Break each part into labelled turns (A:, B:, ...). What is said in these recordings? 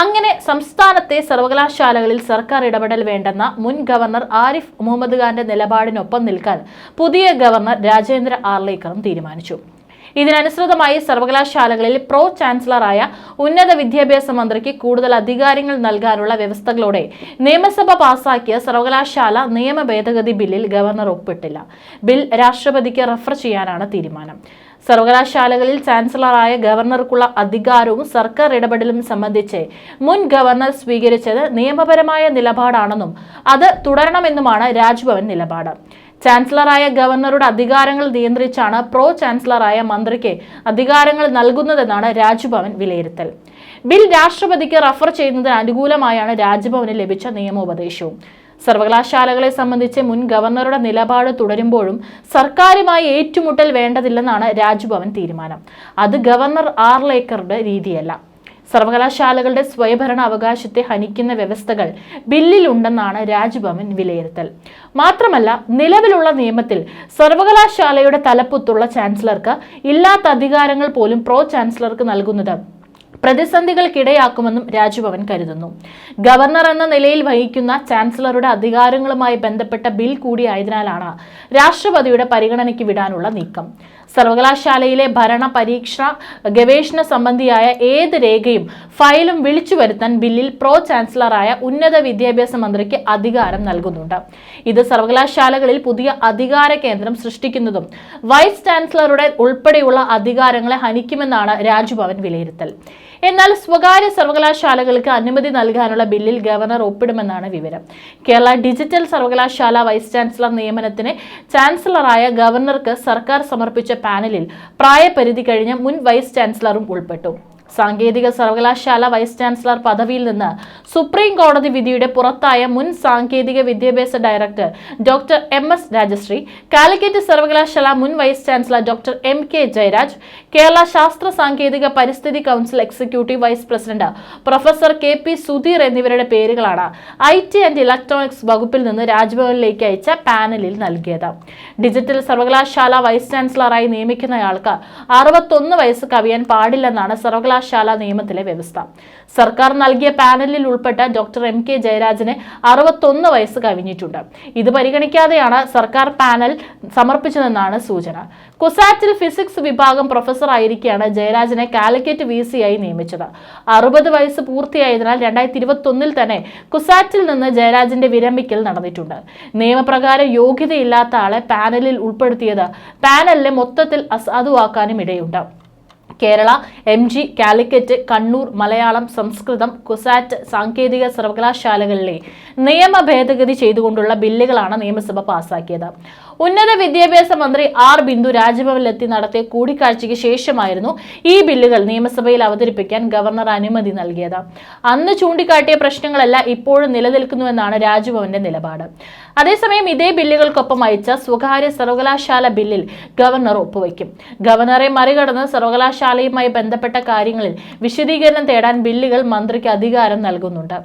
A: അങ്ങനെ സംസ്ഥാനത്തെ സർവകലാശാലകളിൽ സർക്കാർ ഇടപെടൽ വേണ്ടെന്ന മുൻ ഗവർണർ ആരിഫ് മുഹമ്മദ് ഖാന്റെ നിലപാടിനൊപ്പം നിൽക്കാൻ പുതിയ ഗവർണർ രാജേന്ദ്ര ആർലേക്കറും തീരുമാനിച്ചു. ഇതിനനുസൃതമായി സർവകലാശാലകളിൽ പ്രോ ചാൻസലറായ ഉന്നത വിദ്യാഭ്യാസ മന്ത്രിക്ക് കൂടുതൽ അധികാരങ്ങൾ നൽകാനുള്ള വ്യവസ്ഥകളോടെ നിയമസഭ പാസാക്കിയ സർവകലാശാല നിയമ ഭേദഗതി ബില്ലിൽ ഗവർണർ ഒപ്പിട്ടില്ല. ബിൽ രാഷ്ട്രപതിക്ക് റഫർ ചെയ്യാനാണ് തീരുമാനം. സർവകലാശാലകളിൽ ചാൻസലറായ ഗവർണർക്കുള്ള അധികാരവും സർക്കാർ ഇടപെടലും സംബന്ധിച്ച് മുൻ ഗവർണർ സ്വീകരിച്ചത് നിയമപരമായ നിലപാടാണെന്നും അത് തുടരണമെന്നുമാണ് രാജ്ഭവൻ നിലപാട്. ചാൻസലറായ ഗവർണറുടെ അധികാരങ്ങൾ നിയന്ത്രിച്ചാണ് പ്രോ ചാൻസലറായ മന്ത്രിക്ക് അധികാരങ്ങൾ നൽകുന്നതെന്നാണ് രാജ്ഭവൻ വിലയിരുത്തൽ. ബിൽ രാഷ്ട്രപതിക്ക് റഫർ ചെയ്യുന്നതിന് അനുകൂലമായാണ് രാജ്ഭവന് ലഭിച്ച നിയമോപദേശവും. സർവകലാശാലകളെ സംബന്ധിച്ച് മുൻ ഗവർണറുടെ നിലപാട് തുടരുമ്പോഴും സർക്കാരുമായി ഏറ്റുമുട്ടൽ വേണ്ടതില്ലെന്നാണ് രാജ്ഭവൻ തീരുമാനം. അത് ഗവർണർ ആർലേക്കറുടെ രീതിയല്ല. സർവകലാശാലകളുടെ സ്വയംഭരണ അവകാശത്തെ ഹനിക്കുന്ന വ്യവസ്ഥകൾ ബില്ലിലുണ്ടെന്നാണ് രാജ്ഭവൻ വിലയിരുത്തൽ. മാത്രമല്ല നിലവിലുള്ള നിയമത്തിൽ സർവകലാശാലയുടെ തലപ്പത്തുള്ള ചാൻസലർക്ക് ഇല്ലാത്ത അധികാരങ്ങൾ പോലും പ്രോ ചാൻസലർക്ക് നൽകുന്നത് പ്രതിസന്ധികൾക്കിടയാക്കുമെന്നും രാജ്ഭവൻ കരുതുന്നു. ഗവർണർ എന്ന നിലയിൽ വഹിക്കുന്ന ചാൻസലറുടെ അധികാരങ്ങളുമായി ബന്ധപ്പെട്ട ബിൽ കൂടിയായതിനാലാണ് രാഷ്ട്രപതിയുടെ പരിഗണനയ്ക്ക് വിടാനുള്ള നീക്കം. സർവകലാശാലയിലെ ഭരണ പരീക്ഷ ഗവേഷണ സംബന്ധിയായ ഏത് രേഖയും ഫയലും വിളിച്ചു വരുത്താൻ ബില്ലിൽ പ്രോ ചാൻസലറായ ഉന്നത വിദ്യാഭ്യാസ മന്ത്രിക്ക് അധികാരം നൽകുന്നുണ്ട്. ഇത് സർവകലാശാലകളിൽ പുതിയ അധികാര കേന്ദ്രം സൃഷ്ടിക്കുന്നതും വൈസ് ചാൻസലറുടെ ഉൾപ്പെടെയുള്ള അധികാരങ്ങളെ ഹനിക്കുമെന്നാണ് രാജ്ഭവൻ വിലയിരുത്തൽ. എന്നാൽ സ്വകാര്യ സർവകലാശാലകൾക്ക് അനുമതി നൽകാനുള്ള ബില്ലിൽ ഗവർണർ ഒപ്പിടുമെന്നാണ് വിവരം. കേരള ഡിജിറ്റൽ സർവകലാശാല വൈസ് ചാൻസലർ നിയമനത്തിന് ചാൻസലറായ ഗവർണർക്ക് സർക്കാർ സമർപ്പിച്ച പാനലിൽ പ്രായപരിധി കഴിഞ്ഞ മുൻ വൈസ് ചാൻസലറും ഉൾപ്പെട്ടു. സാങ്കേതിക സർവകലാശാല വൈസ് ചാൻസലർ പദവിയിൽ നിന്ന് സുപ്രീം കോടതി വിധിയുടെ പുറത്തായ മുൻ സാങ്കേതിക വിദ്യാഭ്യാസ director doctor M S Rajasree Calicut സർവകലാശാല മുൻ vice chancellor doctor M K Jayaraj Kerala ശാസ്ത്ര സാങ്കേതിക പരിസ്ഥിതി council executive vice president professor K P Sudheer എന്നിവരുടെ പേരുകളാണ് ഐ ടി ആൻഡ് ഇലക്ട്രോണിക്സ് വകുപ്പിൽ നിന്ന് രാജ്ഭവനിലേക്ക് അയച്ച പാനലിൽ നൽകിയത്. ഡിജിറ്റൽ സർവകലാശാല വൈസ് ചാൻസലറായി നിയമിക്കുന്നയാൾക്ക് അറുപത്തൊന്ന് വയസ്സ് കവിയാൻ പാടില്ലെന്നാണ് സർവകലാശാല നിയമത്തിലെ വ്യവസ്ഥ. സർക്കാർ നൽകിയ പാനലിൽ ഉൾപ്പെട്ട ഡോക്ടർ എം കെ ജയരാജന് അറുപത്തൊന്ന് വയസ്സ് കവിഞ്ഞിട്ടുണ്ട്. ഇത് പരിഗണിക്കാതെയാണ് സർക്കാർ പാനൽ സമർപ്പിച്ചതെന്നാണ് സൂചന. കുസാറ്റിൽ ഫിസിക്സ് വിഭാഗം പ്രൊഫസർ ആയിരിക്കെയാണ് ജയരാജനെ കാലിക്കറ്റ് വി സി ആയി നിയമിച്ചത്. അറുപത് വയസ്സ് പൂർത്തിയായതിനാൽ രണ്ടായിരത്തി ഇരുപത്തൊന്നിൽ തന്നെ കുസാറ്റിൽ നിന്ന് ജയരാജന്റെ വിരമിക്കൽ നടന്നിട്ടുണ്ട്. നിയമപ്രകാരം യോഗ്യതയില്ലാത്ത ആളെ പാനലിൽ ഉൾപ്പെടുത്തിയത് പാനലിനെ മൊത്തത്തിൽ അസാധുവാക്കാനും ഇടയുണ്ട്. കേരള എം ജി കാലിക്കറ്റ് കണ്ണൂർ മലയാളം സംസ്കൃതം കുസാറ്റ് സാങ്കേതിക സർവകലാശാലകളിലെ നിയമ ഭേദഗതി ചെയ്തുകൊണ്ടുള്ള ബില്ലുകളാണ് നിയമസഭ പാസാക്കിയത്. ഉന്നത വിദ്യാഭ്യാസ മന്ത്രി ആർ ബിന്ദു രാജ്ഭവനിലെത്തി നടത്തിയ കൂടിക്കാഴ്ചയ്ക്ക് ശേഷമായിരുന്നു ഈ ബില്ലുകൾ നിയമസഭയിൽ അവതരിപ്പിക്കാൻ ഗവർണർ അനുമതി നൽകിയത്. അന്ന് ചൂണ്ടിക്കാട്ടിയ പ്രശ്നങ്ങളെല്ലാം ഇപ്പോഴും നിലനിൽക്കുന്നുവെന്നാണ് രാജ്ഭവന്റെ നിലപാട്. അതേസമയം ഇതേ ബില്ലുകൾക്കൊപ്പം അയച്ച സ്വകാര്യ സർവകലാശാല ബില്ലിൽ ഗവർണർ ഒപ്പുവയ്ക്കും ഗവർണറെ മറികടന്ന് സർവകലാശാലയുമായി ബന്ധപ്പെട്ട കാര്യങ്ങളിൽ വിശദീകരണം തേടാൻ ബില്ലുകൾ മന്ത്രിക്ക് അധികാരം നൽകുന്നുണ്ട്.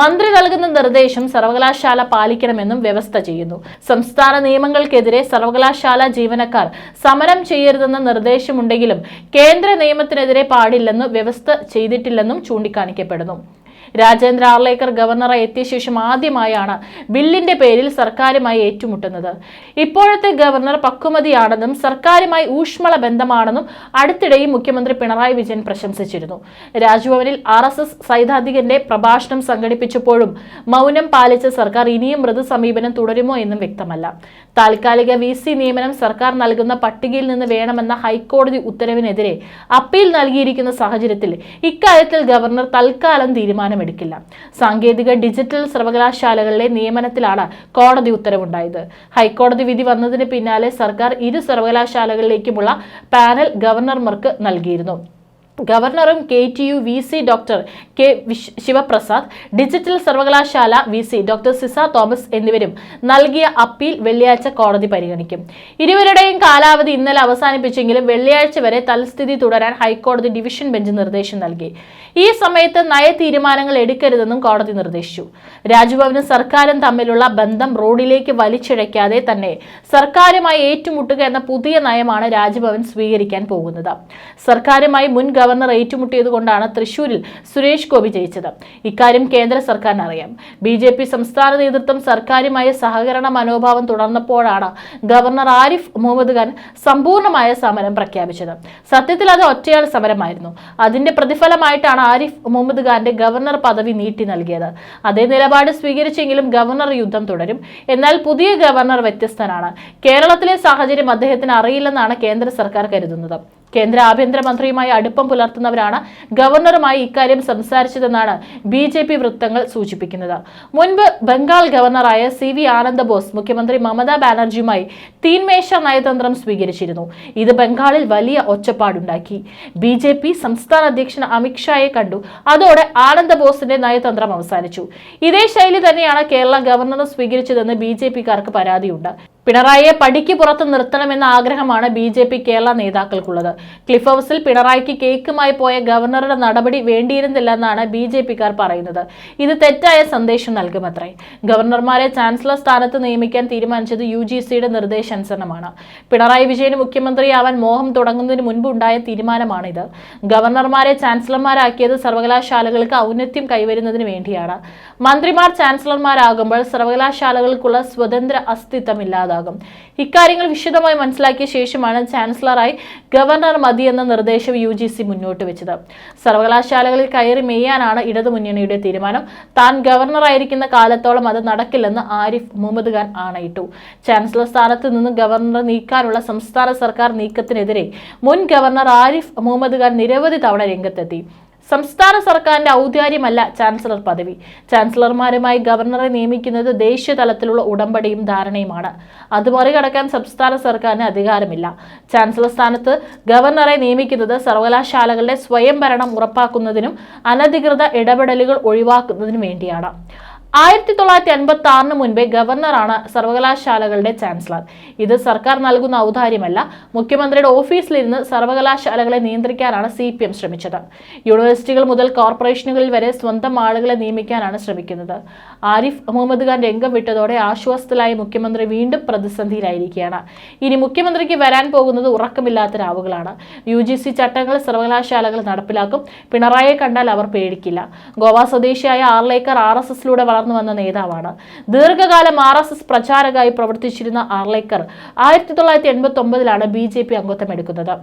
A: മന്ത്രി നൽകുന്ന നിർദ്ദേശം സർവകലാശാല പാലിക്കണമെന്നും വ്യവസ്ഥ ചെയ്യുന്നു. സംസ്ഥാന നിയമങ്ങൾക്കെതിരെ സർവകലാശാല ജീവനക്കാർ സമരം ചെയ്യരുതെന്ന നിർദ്ദേശമുണ്ടെങ്കിലും കേന്ദ്ര നിയമത്തിനെതിരെ പാടില്ലെന്ന് വ്യവസ്ഥ ചെയ്തിട്ടില്ലെന്നും ചൂണ്ടിക്കാണിക്കപ്പെടുന്നു. രാജേന്ദ്ര ആർലേക്കർ ഗവർണറെ എത്തിയ ശേഷം ആദ്യമായാണ് ബില്ലിന്റെ പേരിൽ സർക്കാരുമായി ഏറ്റുമുട്ടുന്നത്. ഇപ്പോഴത്തെ ഗവർണർ പക്വമതിയാണെന്നും സർക്കാരുമായി ഊഷ്മള ബന്ധമാണെന്നും അടുത്തിടെയും മുഖ്യമന്ത്രി പിണറായി വിജയൻ പ്രശംസിച്ചിരുന്നു. രാജ്ഭവനിൽ ആർ എസ് എസ് സൈദ്ധാന്തികന്റെ പ്രഭാഷണം സംഘടിപ്പിച്ചപ്പോഴും മൗനം പാലിച്ച സർക്കാർ ഇനിയും മൃദു സമീപനം തുടരുമോ എന്നും വ്യക്തമല്ല. താൽക്കാലിക വി സി നിയമനം സർക്കാർ നൽകുന്ന പട്ടികയിൽ നിന്ന് വേണമെന്ന ഹൈക്കോടതി ഉത്തരവിനെതിരെ അപ്പീൽ നൽകിയിരിക്കുന്ന സാഹചര്യത്തിൽ ഇക്കാര്യത്തിൽ ഗവർണർ തൽക്കാലം തീരുമാനമെടുക്കില്ല സാങ്കേതിക ഡിജിറ്റൽ സർവകലാശാലകളിലെ നിയമനത്തിലാണ് കോടതി ഉത്തരവുണ്ടായത്. ഹൈക്കോടതി വിധി വന്നതിന് പിന്നാലെ സർക്കാർ ഇരു സർവകലാശാലകളിലേക്കുമുള്ള പാനൽ ഗവർണർമാർക്ക് നൽകിയിരുന്നു. ഗവർണറും K T U V C doctor K Sivaprasad digital സർവകലാശാല V C doctor Sisa Thomas എന്നിവരും നൽകിയ അപ്പീൽ വെള്ളിയാഴ്ച കോടതി പരിഗണിക്കും. ഇരുവരുടെയും കാലാവധി ഇന്നലെ അവസാനിപ്പിച്ചെങ്കിലും വെള്ളിയാഴ്ച വരെ തൽസ്ഥിതി തുടരാൻ ഹൈക്കോടതി ഡിവിഷൻ ബെഞ്ച് നിർദ്ദേശം നൽകി. ഈ സമയത്ത് നയ തീരുമാനങ്ങൾ എടുക്കരുതെന്നും കോടതി നിർദ്ദേശിച്ചു. രാജ്ഭവനും സർക്കാരും തമ്മിലുള്ള ബന്ധം റോഡിലേക്ക് വലിച്ചിഴയ്ക്കാതെ തന്നെ സർക്കാരുമായി ഏറ്റുമുട്ടുക എന്ന പുതിയ നയമാണ് രാജ്ഭവൻ സ്വീകരിക്കാൻ പോകുന്നത്. സർക്കാരുമായി മുൻ ഗവർണർ ഏറ്റുമുട്ടിയതുകൊണ്ടാണ് തൃശൂരിൽ സുരേഷ് ഗോപി ജയിച്ചത്. ഇക്കാര്യം കേന്ദ്ര സർക്കാരിന് അറിയാം ബി ജെ പി സംസ്ഥാന നേതൃത്വം സർക്കാരുമായ സഹകരണ മനോഭാവം തുടർന്നപ്പോഴാണ് ഗവർണർ ആരിഫ് മുഹമ്മദ് ഖാൻ സമ്പൂർണമായ സമരം പ്രഖ്യാപിച്ചത്. സത്യത്തിൽ അത് ഒറ്റയാൾ സമരമായിരുന്നു. അതിന്റെ പ്രതിഫലമായിട്ടാണ് ആരിഫ് മുഹമ്മദ് ഖാന്റെ ഗവർണർ പദവി നീട്ടി നൽകിയത്. അതേ നിലപാട് സ്വീകരിച്ചെങ്കിലും ഗവർണർ യുദ്ധം തുടരും. എന്നാൽ പുതിയ ഗവർണർ വ്യത്യസ്തനാണ്. കേരളത്തിലെ സാഹചര്യം അദ്ദേഹത്തിന് അറിയില്ലെന്നാണ് കേന്ദ്ര സർക്കാർ കരുതുന്നത്. കേന്ദ്ര ആഭ്യന്തരമന്ത്രിയുമായി അടുപ്പം പുലർത്തുന്നവരാണ് ഗവർണറുമായി ഇക്കാര്യം സംസാരിച്ചതെന്നാണ് ബി ജെ പി വൃത്തങ്ങൾ സൂചിപ്പിക്കുന്നത്. മുൻപ് ബംഗാൾ ഗവർണറായ സി വി ആനന്ദ ബോസ് മുഖ്യമന്ത്രി മമതാ ബാനർജിയുമായി തീൻമേശ നയതന്ത്രം സ്വീകരിച്ചിരുന്നു. ഇത് ബംഗാളിൽ വലിയ ഒച്ചപ്പാടുണ്ടാക്കി. ബി ജെ പി സംസ്ഥാന അധ്യക്ഷൻ അമിത്ഷായെ കണ്ടു. അതോടെ ആനന്ദ ബോസിന്റെ നയതന്ത്രം അവസാനിച്ചു. ഇതേ ശൈലി തന്നെയാണ് കേരള ഗവർണർ സ്വീകരിച്ചതെന്ന് ബി ജെ പിക്കാർക്ക് പരാതിയുണ്ട്. പിണറായിയെ പടിക്ക് പുറത്ത് നിർത്തണമെന്ന ആഗ്രഹമാണ് ബി ജെ പി കേരള നേതാക്കൾക്കുള്ളത്. ക്ലിഫ് ഹൗസിൽ പിണറായിക്ക് കേക്കുമായി പോയ ഗവർണറുടെ നടപടി വേണ്ടിയിരുന്നില്ലെന്നാണ് ബി ജെ പിക്കാർ പറയുന്നത്. ഇത് തെറ്റായ സന്ദേശം നൽകുമത്രേ. ഗവർണർമാരെ ചാൻസലർ സ്ഥാനത്ത് നിയമിക്കാൻ തീരുമാനിച്ചത് യു ജി സിയുടെ നിർദ്ദേശാനുസരണമാണ്. പിണറായി വിജയന് മുഖ്യമന്ത്രിയാവാൻ മോഹം തുടങ്ങുന്നതിന് മുൻപ് ഉണ്ടായ തീരുമാനമാണിത്. ഗവർണർമാരെ ചാൻസലർമാരാക്കിയത് സർവകലാശാലകൾക്ക് ഔന്നത്യം കൈവരുന്നതിന് വേണ്ടിയാണ്. മന്ത്രിമാർ ചാൻസലർമാരാകുമ്പോൾ സർവകലാശാലകൾക്കുള്ള സ്വതന്ത്ര അസ്തിത്വം ഇല്ലാതാകും ഇക്കാര്യങ്ങൾ വിശദമായി മനസ്സിലാക്കിയ ശേഷമാണ് ചാൻസലറായി ഗവർണർ മതി എന്ന നിർദ്ദേശം യു ജി സി മുന്നോട്ട് വെച്ചത്. സർവകലാശാലകളിൽ കയറി മെയ്യാനാണ് ഇടതുമുന്നണിയുടെ തീരുമാനം. താൻ ഗവർണറായിരിക്കുന്ന കാലത്തോളം അത് നടക്കില്ലെന്ന് ആരിഫ് മുഹമ്മദ് ഖാൻ ആണയിട്ടു. ചാൻസലർ സ്ഥാനത്ത് നിന്ന് ഗവർണർ നീക്കാനുള്ള സംസ്ഥാന സർക്കാർ നീക്കത്തിനെതിരെ മുൻ ഗവർണർ ആരിഫ് മുഹമ്മദ് ഖാൻ നിരവധി തവണ രംഗത്തെത്തി. സംസ്ഥാന സർക്കാരിന്റെ ഔദാര്യമല്ല ചാൻസലർ പദവി. ചാൻസലർമാരുമായി ഗവർണറെ നിയമിക്കുന്നത് ദേശീയ തലത്തിലുള്ള ഉടമ്പടിയും ധാരണയുമാണ്. അത് മറികടക്കാൻ സംസ്ഥാന സർക്കാരിന് അധികാരമില്ല. ചാൻസലർ സ്ഥാനത്ത് ഗവർണറെ നിയമിക്കുന്നത് സർവകലാശാലകളുടെ സ്വയംഭരണം ഉറപ്പാക്കുന്നതിനും അനധികൃത ഇടപെടലുകൾ ഒഴിവാക്കുന്നതിനും വേണ്ടിയാണ്. ആയിരത്തി തൊള്ളായിരത്തി അൻപത്തി ആറിന് മുൻപേ ഗവർണറാണ് സർവകലാശാലകളുടെ ചാൻസലർ. ഇത് സർക്കാർ നൽകുന്ന ഔദാര്യമല്ല മുഖ്യമന്ത്രിയുടെ ഓഫീസിലിരുന്ന് സർവകലാശാലകളെ നിയന്ത്രിക്കാനാണ് സി പി എം ശ്രമിച്ചത്. യൂണിവേഴ്സിറ്റികൾ മുതൽ കോർപ്പറേഷനുകളിൽ വരെ സ്വന്തം ആളുകളെ നിയമിക്കാനാണ് ശ്രമിക്കുന്നത്. ആരിഫ് അഹമ്മദ് ഖാൻ രംഗം വിട്ടതോടെ ആശ്വാസത്തിലായ മുഖ്യമന്ത്രി വീണ്ടും പ്രതിസന്ധിയിലായിരിക്കുകയാണ്. ഇനി മുഖ്യമന്ത്രിക്ക് വരാൻ പോകുന്നത് ഉറക്കമില്ലാത്ത രാവുകളാണ്. യു ജി സി ചട്ടങ്ങൾ സർവകലാശാലകൾ നടപ്പിലാക്കും പിണറായിയെ കണ്ടാൽ അവർ പേടിക്കില്ല. ഗോവ സ്വദേശിയായ ആർലേക്കർ ആർ എസ് എസിലൂടെ വളർന്നു വന്ന നേതാവാണ്. ദീർഘകാലം ആർ എസ് എസ് പ്രചാരകായി പ്രവർത്തിച്ചിരുന്ന ആർലേക്കർ ആയിരത്തി തൊള്ളായിരത്തി എൺപത്തി ഒമ്പതിലാണ് ബി ജെ പി അംഗത്വം എടുക്കുന്നത്.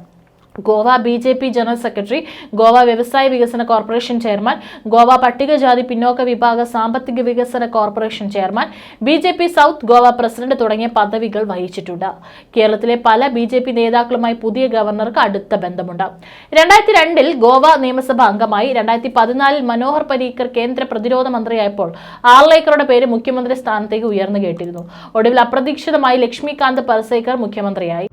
A: Goa B J P general secretary Goa വ്യവസായ വികസന കോർപ്പറേഷൻ ചെയർമാൻ ഗോവ പട്ടികജാതി പിന്നോക്ക വിഭാഗ സാമ്പത്തിക വികസന corporation chairman B J P south Goa president തുടങ്ങിയ പദവികൾ വഹിച്ചിട്ടുണ്ട്. കേരളത്തിലെ പല ബി ജെ പി നേതാക്കളുമായി പുതിയ ഗവർണർക്ക് അടുത്ത ബന്ധമുണ്ട്. രണ്ടായിരത്തി രണ്ടിൽ ഗോവ നിയമസഭാ അംഗമായി രണ്ടായിരത്തി പതിനാലിൽ മനോഹർ പരീക്കർ കേന്ദ്ര പ്രതിരോധ മന്ത്രിയായപ്പോൾ ആർലേക്കറുടെ പേര് മുഖ്യമന്ത്രി സ്ഥാനത്തേക്ക് ഉയർന്നു കേട്ടിരുന്നു. ഒടുവിൽ അപ്രതീക്ഷിതമായി ലക്ഷ്മികാന്ത് പരസേക്കർ മുഖ്യമന്ത്രിയായി.